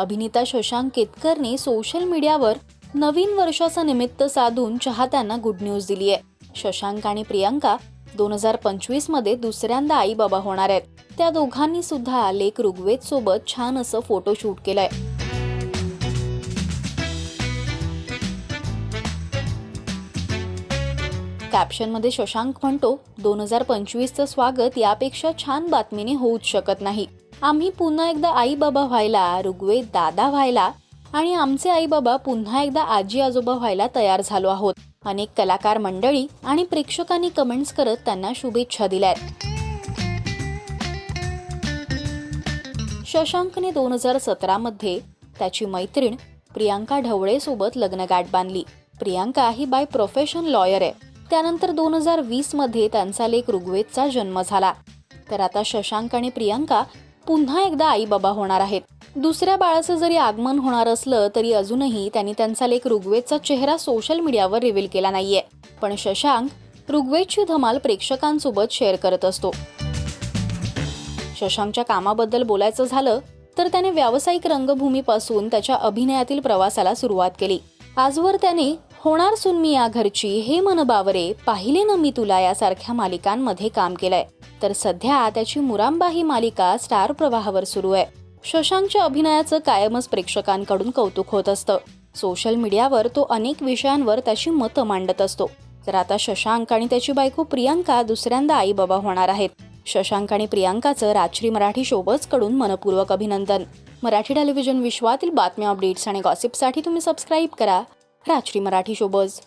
अभिनेता शशांक केतकरने सोशल मीडियावर नवीन वर्षाचा निमित्त साधून चाहत्यांना गुड न्यूज दिली आहे शशांक आणि प्रियांका दोन हजार पंचवीसमध्ये दुसऱ्यांदा आई बाबा होणार आहेत. त्या दोघांनी सुद्धा लेख ऋग्वेद सोबत छान असं फोटोशूट केलंय. कॅप्शनमध्ये शशांक म्हणतो दोन हजार पंचवीसचं स्वागत यापेक्षा छान बातमीने होऊच शकत नाही. आम्ही पुन्हा एकदा आई बाबा व्हायला ऋग्वेद दादा व्हायला आणि आमचे आई बाबा पुन्हा एकदा आजी आजोबा व्हायला तयार झालो आहोत. अनेक कलाकार मंडळी आणि प्रेक्षकांनी कमेंट्स करत त्यांना शुभेच्छा दिल्या शशांकने दोन हजार सतरामध्ये त्याची मैत्रीण प्रियांका ढवळेसोबत लग्नगाठ बांधली. प्रियांका ही बाय प्रोफेशन लॉयर आहे. त्यानंतर दोन हजार वीसमध्ये त्यांचा लेख ऋग्वेदचा जन्म झाला. तर आता शशांक आणि प्रियांका पुन्हा एकदा आई बाबा होणार आहेत. दुसऱ्या बाळाचं जरी आगमन होणार असलं तरी अजूनही त्यांनी त्यांचा लेख ऋग्वेदचा चेहरा सोशल मीडियावर रिव्हील केला नाहीये. पण शशांक ऋग्वेदची धमाल प्रेक्षकांसोबत शेअर करत असतो. शशांकच्या कामाबद्दल बोलायचं झालं तर त्याने व्यावसायिक रंगभूमीपासून त्याच्या अभिनयातील प्रवासाला सुरुवात केली. आजवर त्याने होणार सुन मी या घरची हे मन बावरे पाहिले न मी तुला यासारख्या मालिकांमध्ये काम केलंय. तर सध्या त्याची मुरांबा ही मालिका स्टार प्रवाहावर सुरू आहे. शशांकच्या अभिनयाचं कायमच प्रेक्षकांकडून कौतुक होत असतं. सोशल मीडियावर तो अनेक विषयांवर त्याची मतं मांडत असतो. तर आता शशांक आणि त्याची बायको प्रियांका दुसऱ्यांदा आई बाबा होणार आहेत. शशांक आणि प्रियांकाचं राजश्री मराठी शोबजकडून मनपूर्वक अभिनंदन. मराठी टेलिव्हिजन विश्वातील बातम्या अपडेट्स आणि गॉसिपसाठी तुम्ही सबस्क्राईब करा. राजश्री मराठी शोबज